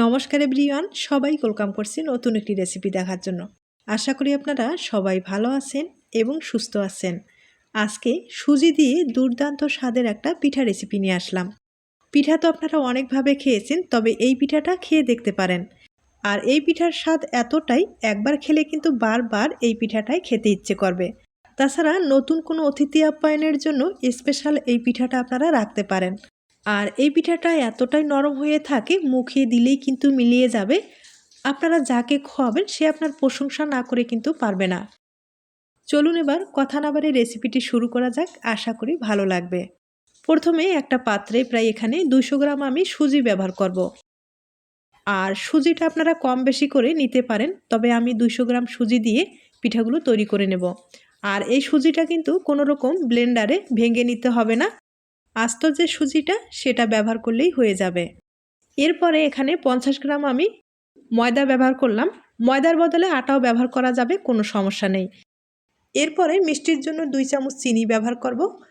নমস্কার এভরিওয়ান সবাই ওয়েলকাম করছি নতুন একটি রেসিপি দেখার জন্য। আশা করি আপনারা সবাই ভালো আছেন এবং সুস্থ আছেন। আজকে সুজি দিয়ে দুর্দান্ত স্বাদের একটা পিঠা রেসিপি নিয়ে আসলাম। পিঠা তো আপনারা অনেকভাবে খেয়েছেন, তবে এই পিঠাটা খেয়ে দেখতে পারেন। আর এই পিঠার স্বাদ এতটাই, একবার খেলে কিন্তু বারবার এই পিঠাটাই খেতে ইচ্ছে করবে। তাছাড়া নতুন কোনো অতিথি আপ্যায়নের জন্য স্পেশাল এই পিঠাটা আপনারা রাখতে পারেন। আর এই পিঠাটা এতটাই নরম হয়ে থাকে, মুখে দিলেই কিন্তু মিলিয়ে যাবে। আপনারা যাকে খোয়াবেন সে আপনার প্রশংসা না করে কিন্তু পারবে না। চলুন এবার কথা না রেসিপিটি শুরু করা যাক, আশা করি ভালো লাগবে। প্রথমে একটা পাত্রে প্রায় এখানে দুশো গ্রাম আমি সুজি ব্যবহার করব। আর সুজিটা আপনারা কম বেশি করে নিতে পারেন, তবে আমি দুশো গ্রাম সুজি দিয়ে পিঠাগুলো তৈরি করে নেব। আর এই সুজিটা কিন্তু কোনো রকম ব্লেন্ডারে ভেঙে নিতে হবে না। আস্ত যে সুজিটা, সেটা ব্যবহার করলেই হয়ে যাবে। এরপরে এখানে পঞ্চাশ গ্রাম আমি ময়দা ব্যবহার করলাম। ময়দার বদলে আটাও ব্যবহার করা যাবে, কোনো সমস্যা নেই। এরপরে মিষ্টির জন্য দুই চামচ চিনি ব্যবহার করব।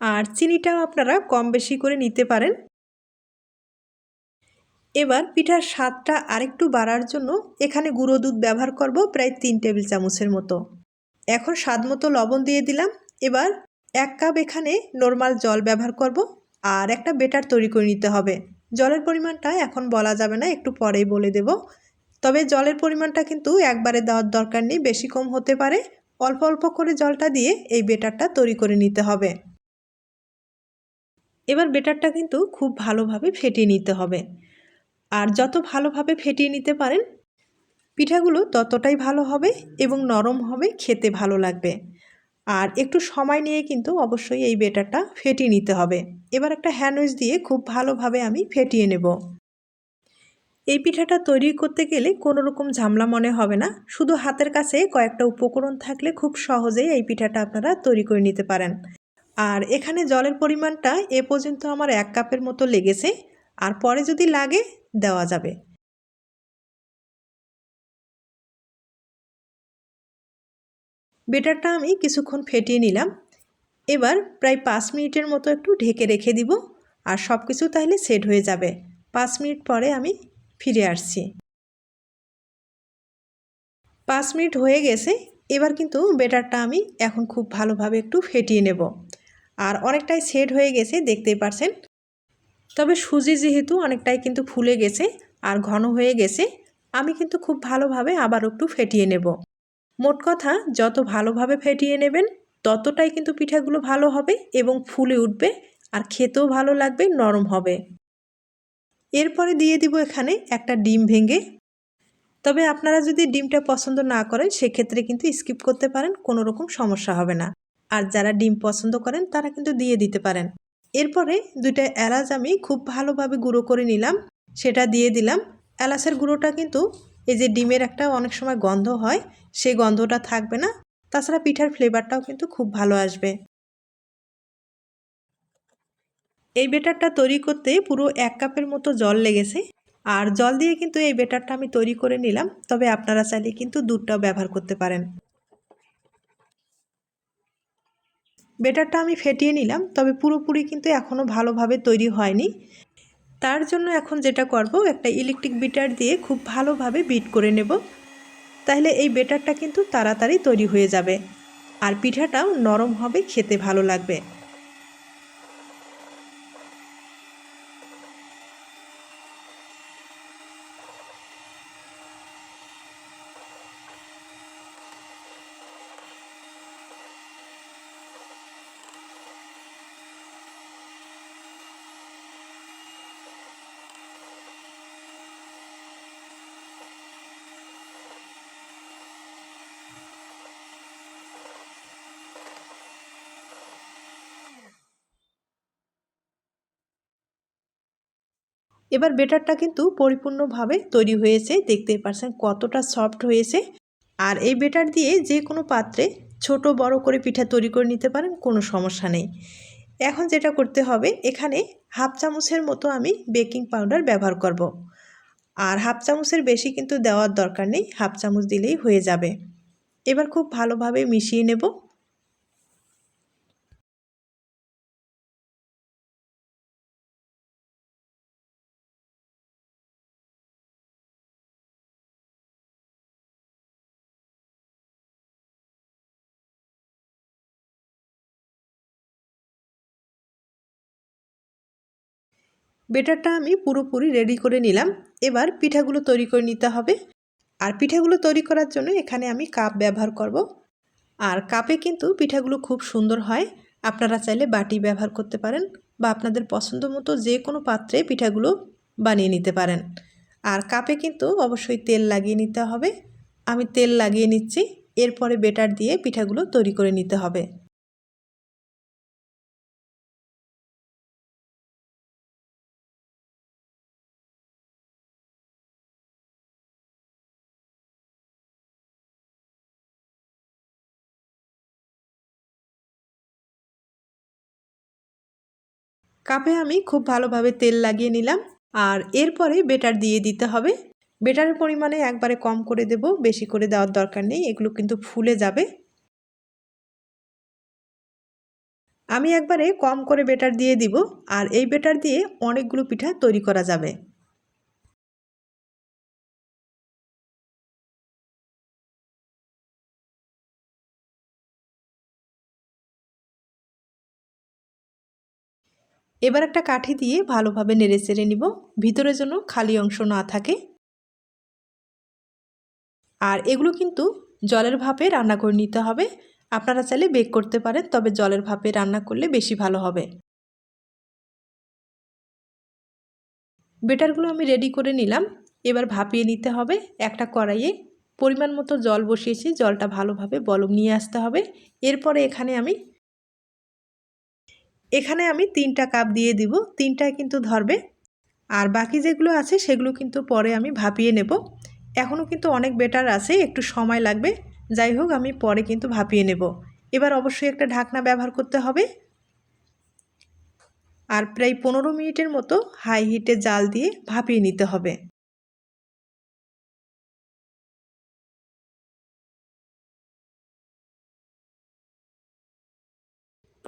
আর চিনিটাও আপনারা কম বেশি করে নিতে পারেন। এবার পিঠার স্বাদটা আরেকটু বাড়ার জন্য এখানে গুঁড়ো দুধ ব্যবহার করব, প্রায় তিন টেবিল চামচের মতো। এখন স্বাদ মতো লবণ দিয়ে দিলাম। এবার এক কাপ এখানে নর্মাল জল ব্যবহার করব আর একটা বেটার তৈরি করে নিতে হবে। জলের পরিমাণটা এখন বলা যাবে না, একটু পরেই বলে দেব। তবে জলের পরিমাণটা কিন্তু একবারে দেওয়ার দরকার নেই, বেশি কম হতে পারে। অল্প অল্প করে জলটা দিয়ে এই বেটারটা তৈরি করে নিতে হবে। এবার বেটারটা কিন্তু খুব ভালোভাবে ফেটিয়ে নিতে হবে। আর যত ভালোভাবে ফেটিয়ে নিতে পারেন, পিঠাগুলো ততটাই ভালো হবে এবং নরম হবে, খেতে ভালো লাগবে। আর একটু সময় নিয়ে কিন্তু অবশ্যই এই বেটারটা ফেটিয়ে নিতে হবে। এবার একটা হ্যান্ডউইচ দিয়ে খুব ভালোভাবে আমি ফেটিয়ে নেব। এই পিঠাটা তৈরি করতে গেলে কোনো রকম ঝামলা মনে হবে না। শুধু হাতের কাছে কয়েকটা উপকরণ থাকলে খুব সহজেই এই পিঠাটা আপনারা তৈরি করে নিতে পারেন। আর এখানে জলের পরিমাণটা এ পর্যন্ত আমার এক কাপের মতো লেগেছে। আর পরে যদি লাগে, দেওয়া যাবে। বেটারটা আমি কিছুক্ষণ ফেটিয়ে নিলাম। এবার প্রায় পাঁচ মিনিটের মতো একটু ঢেকে রেখে দিব। আর সব কিছু তাহলে সেট হয়ে যাবে। পাঁচ মিনিট পরে আমি ফিরে আসছি। পাঁচ মিনিট হয়ে গেছে। এবার কিন্তু বেটারটা আমি এখন খুব ভালোভাবে একটু ফেটিয়ে নেব। আর অনেকটাই সেট হয়ে গেছে, দেখতেই পারছেন। তবে সুজি যেহেতু অনেকটাই কিন্তু ফুলে গেছে আর ঘন হয়ে গেছে, আমি কিন্তু খুব ভালোভাবে আবার একটু ফেটিয়ে নেব। মোট কথা, যত ভালোভাবে ফেটিয়ে নেবেন, ততটাই কিন্তু পিঠাগুলো ভালো হবে এবং ফুলে উঠবে আর খেতেও ভালো লাগবে, নরম হবে। এরপরে দিয়ে দিব এখানে একটা ডিম ভেঙে। তবে আপনারা যদি ডিমটা পছন্দ না করেন, সেক্ষেত্রে কিন্তু স্কিপ করতে পারেন, কোনো রকম সমস্যা হবে না। আর যারা ডিম পছন্দ করেন, তারা কিন্তু দিয়ে দিতে পারেন। এরপরে দুইটা এলাচ আমি খুব ভালোভাবে গুঁড়ো করে নিলাম। সেটা দিয়ে দিলাম। এলাচের গুঁড়োটা কিন্তু এই যে ডিমের একটা অনেক সময় গন্ধ হয়, সেই গন্ধটা থাকবে না। তাছাড়া পিঠার ফ্লেভারটাও কিন্তু খুব ভালো আসবে। এই বেটারটা তৈরি করতে পুরো এক কাপের মতো জল লেগেছে। আর জল দিয়ে কিন্তু এই বেটারটা আমি তৈরি করে নিলাম, তবে আপনারা চাইলে কিন্তু দুধটাও ব্যবহার করতে পারেন। বেটারটা আমি ফেটিয়ে নিলাম, তবে পুরোপুরি কিন্তু এখনও ভালোভাবে তৈরি হয়নি। তার জন্য এখন যেটা করব, একটা ইলেকট্রিক বিটার দিয়ে খুব ভালোভাবে বিট করে নেব। তাহলে এই বেটারটা কিন্তু তাড়াতাড়ি তৈরি হয়ে যাবে। আর পিঠাটাও নরম হবে, খেতে ভালো লাগবে। এবার বেটারটা কিন্তু পরিপূর্ণভাবে তৈরি হয়েছে, দেখতেই পারছেন কতটা সফট হয়েছে। আর এই বেটার দিয়ে যে কোনো পাত্রে ছোট বড় করে পিঠা তৈরি করে নিতে পারেন, কোনো সমস্যা নেই। এখন যেটা করতে হবে, এখানে হাফ চামচের মতো আমি বেকিং পাউডার ব্যবহার করব। আর হাফ চামচের বেশি কিন্তু দেওয়ার দরকার নেই, হাফ চামচ দিলেই হয়ে যাবে। এবার খুব ভালোভাবে মিশিয়ে নেব। বেটারটা আমি পুরোপুরি রেডি করে নিলাম। এবার পিঠাগুলো তৈরি করে নিতে হবে। আর পিঠাগুলো তৈরি করার জন্য এখানে আমি কাপ ব্যবহার করব। আর কাপে কিন্তু পিঠাগুলো খুব সুন্দর হয়। আপনারা চাইলে বাটি ব্যবহার করতে পারেন বা আপনাদের পছন্দ মতো যে কোনো পাত্রে পিঠাগুলো বানিয়ে নিতে পারেন। আর কাপে কিন্তু অবশ্যই তেল লাগিয়ে নিতে হবে। আমি তেল লাগিয়ে নিচ্ছি। এরপরে বেটার দিয়ে পিঠাগুলো তৈরি করে নিতে হবে। কাপে আমি খুব ভালোভাবে তেল লাগিয়ে নিলাম আর এরপরে বেটার দিয়ে দিতে হবে। বেটারের পরিমাণে একবারে কম করে দেব, বেশি করে দেওয়ার দরকার নেই, এগুলো কিন্তু ফুলে যাবে। আমি একবারে কম করে বেটার দিয়ে দিব আর এই বেটার দিয়ে অনেকগুলো পিঠা তৈরি করা যাবে। এবার একটা কাঠি দিয়ে ভালোভাবে নেড়ে চেড়ে নিব। ভিতরে যেন খালি অংশ না থাকে। আর এগুলো কিন্তু জলের ভাপে রান্না করে নিতে হবে। আপনারা চাইলে বেক করতে পারেন, তবে জলের ভাপে রান্না করলে বেশি ভালো হবে। বেটারগুলো আমি রেডি করে নিলাম। এবার ভাপিয়ে নিতে হবে একটা কড়াইয়ে। পরিমাণ মতো জল বসিয়েছি, জলটা ভালোভাবে বলম নিয়ে আসতে হবে। এরপরে এখানে আমি এখানে আমি তিনটা কাপ দিয়ে দিব, তিনটায় কিন্তু ধরবে। আর বাকি যেগুলো আছে, সেগুলো কিন্তু পরে আমি ভাপিয়ে নেব। এখনও কিন্তু অনেক বেটার আছে, একটু সময় লাগবে। যাই হোক, আমি পরে কিন্তু ভাপিয়ে নেব। এবার অবশ্যই একটা ঢাকনা ব্যবহার করতে হবে। আর প্রায় পনেরো মিনিটের মতো হাই হিটে জাল দিয়ে ভাপিয়ে নিতে হবে।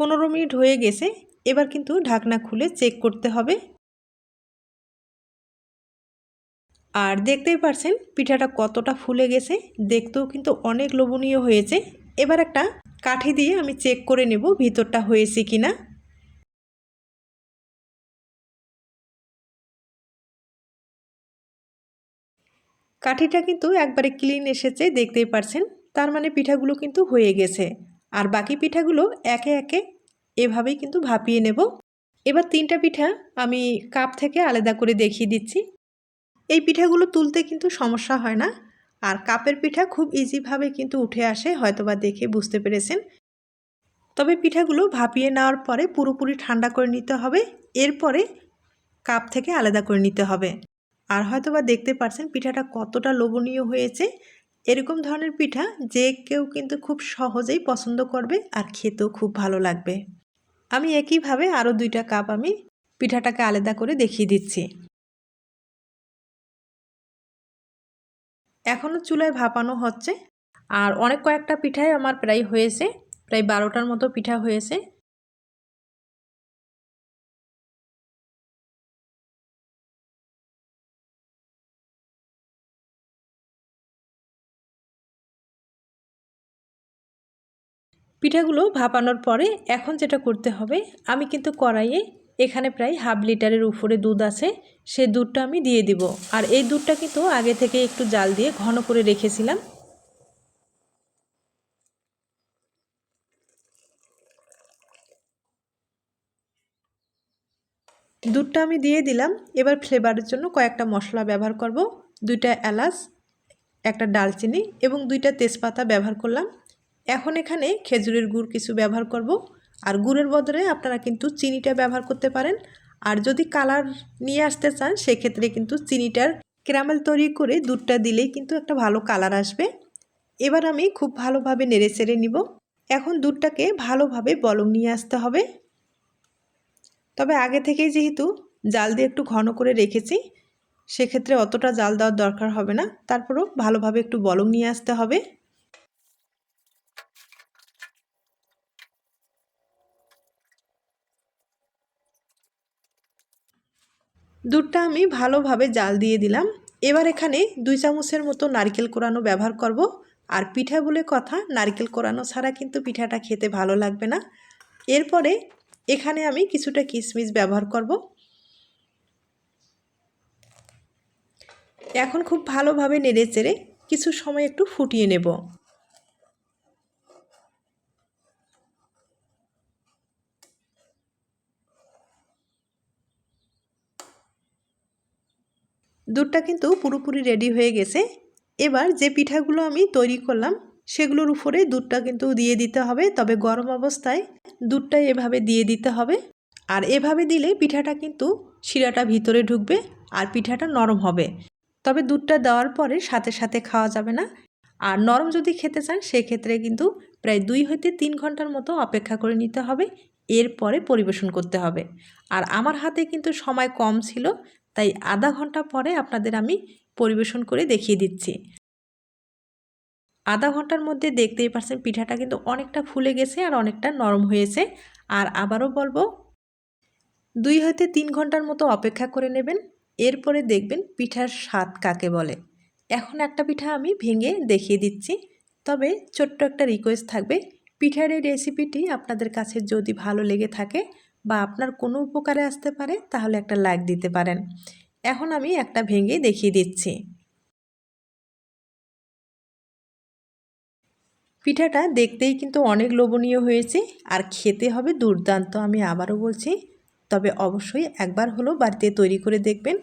পনেরো মিনিট হয়ে গেছে, এবার কিন্তু ঢাকনা খুলে চেক করতে হবে। আর দেখতেই পারছেন, পিঠাটা কতটা ফুলে গেছে, দেখতেও কিন্তু অনেক লোভনীয় হয়েছে। এবার একটা কাঠি দিয়ে আমি চেক করে নেব ভিতরটা হয়েছে কি না কাঠিটা কিন্তু একবারে ক্লিন এসেছে, দেখতেই পারছেন, তার মানে পিঠাগুলো কিন্তু হয়ে গেছে। আর বাকি পিঠাগুলো একে একে এভাবেই কিন্তু ভাপিয়ে নেব। এবার তিনটা পিঠা আমি কাপ থেকে আলাদা করে দেখিয়ে দিচ্ছি। এই পিঠাগুলো তুলতে কিন্তু সমস্যা হয় না। আর কাপের পিঠা খুব ইজিভাবে কিন্তু উঠে আসে, হয়তোবা দেখে বুঝতে পেরেছেন। তবে পিঠাগুলো ভাপিয়ে নেওয়ার পরে পুরোপুরি ঠান্ডা করে নিতে হবে। এরপরে কাপ থেকে আলাদা করে নিতে হবে। আর হয়তোবা দেখতে পারছেন পিঠাটা কতটা লোভনীয় হয়েছে। এরকম ধরনের পিঠা যে কেউ কিন্তু খুব সহজেই পছন্দ করবে আর খেতেও খুব ভালো লাগবে। আমি একইভাবে আরও দুইটা কাপ আমি পিঠাটাকে আলাদা করে দেখিয়ে দিচ্ছি। এখনও চুলায় ভাপানো হচ্ছে আর অনেক কয়েকটা পিঠাই আমার প্রায় হয়েছে, প্রায় বারোটার মতো পিঠা হয়েছে। পিঠাগুলো ভাপানোর পরে এখন যেটা করতে হবে, আমি কিন্তু কড়াইয়ে এখানে প্রায় হাফ লিটারের উপরে দুধ আছে সেই দুধটা আমি দিয়ে দিব। আর এই দুধটা কিন্তু আগে থেকে একটু জাল দিয়ে ঘন করে রেখেছিলাম। দুধটা আমি দিয়ে দিলাম। এবার ফ্লেভারের জন্য কয়েকটা মশলা ব্যবহার করব। দুইটা এলাচ, একটা ডালচিনি এবং দুইটা তেজপাতা ব্যবহার করলাম। এখন এখানে খেজুরের গুড় কিছু ব্যবহার করব। আর গুড়ের বদলে আপনারা কিন্তু চিনিটা ব্যবহার করতে পারেন। আর যদি কালার নিয়ে আসতে চান, সেক্ষেত্রে কিন্তু চিনিটার ক্যারামেল তৈরি করে দুধটা দিলেই কিন্তু একটা ভালো কালার আসবে। এবার আমি খুব ভালোভাবে নেড়ে চেড়ে নিব। এখন দুধটাকে ভালোভাবে বলং নিয়ে আসতে হবে। তবে আগে থেকেই যেহেতু জাল দিয়ে একটু ঘন করে রেখেছি, সেক্ষেত্রে অতটা জাল দেওয়ার দরকার হবে না। তারপরও ভালোভাবে একটু বলং নিয়ে আসতে হবে। দুধটা আমি ভালোভাবে জাল দিয়ে দিলাম। এবার এখানে দুই চামচের মতো নারকেল কোরানো ব্যবহার করব। আর পিঠা বলে কথা, নারকেল কোরানো ছাড়া কিন্তু পিঠাটা খেতে ভালো লাগবে না। এরপরে এখানে আমি কিছুটা কিশমিশ ব্যবহার করব। এখন খুব ভালোভাবে নেড়ে চেড়ে কিছু সময় একটু ফুটিয়ে নেব। দুধটা কিন্তু পুরোপুরি রেডি হয়ে গেছে। এবার যে পিঠাগুলো আমি তৈরি করলাম, সেগুলোর উপরে দুধটা কিন্তু দিয়ে দিতে হবে। তবে গরম অবস্থায় দুধটা এভাবে দিয়ে দিতে হবে। আর এভাবে দিলে পিঠাটা কিন্তু শিরাটা ভিতরে ঢুকবে আর পিঠাটা নরম হবে। তবে দুধটা দেওয়ার পরে সাথে সাথে খাওয়া যাবে না। আর নরম যদি খেতে চান, সেক্ষেত্রে কিন্তু প্রায় দুই হইতে তিন ঘণ্টার মতো অপেক্ষা করে নিতে হবে। এরপরে পরিবেশন করতে হবে। আর আমার হাতে কিন্তু সময় কম ছিল তাই আধা ঘণ্টা পরে আপনাদের আমি পরিবেশন করে দেখিয়ে দিচ্ছি। আধা ঘণ্টার মধ্যে দেখতেই পারছেন পিঠাটা কিন্তু অনেকটা ফুলে গেছে আর অনেকটা নরম হয়েছে। আর আবারও বলব, দুই হইতে তিন ঘণ্টার মতো অপেক্ষা করে নেবেন, এরপরে দেখবেন পিঠার স্বাদ কাকে বলে। এখন একটা পিঠা আমি ভেঙে দেখিয়ে দিচ্ছি, তবে ছোট্ট একটা রিকোয়েস্ট থাকবে, পিঠার এই রেসিপিটি আপনাদের কাছে যদি ভালো লেগে থাকে বা আপনার কোনো উপকারে আসতে পারে, তাহলে একটা লাইক দিতে পারেন। এখন আমি একটা ভেঙে দেখিয়ে দিচ্ছি। পিঠাটা দেখতেই কিন্তু অনেক লোভনীয় হয়েছে, আর খেতে হবে দুর্দান্ত, আমি আবারও বলছি। তবে অবশ্যই একবার হলো বাড়িতে তৈরি করে দেখবেন,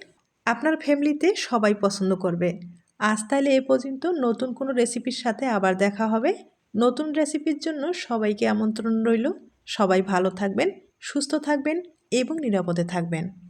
আপনার ফ্যামিলিতে সবাই পছন্দ করবে। আজ তাহলে এ পর্যন্ত, নতুন কোনো রেসিপির সাথে আবার দেখা হবে। নতুন রেসিপির জন্য সবাইকে আমন্ত্রণ রইল, সবাই ভালো থাকবেন। সুস্থ থাকবেন এবং নিরাপদে থাকবেন।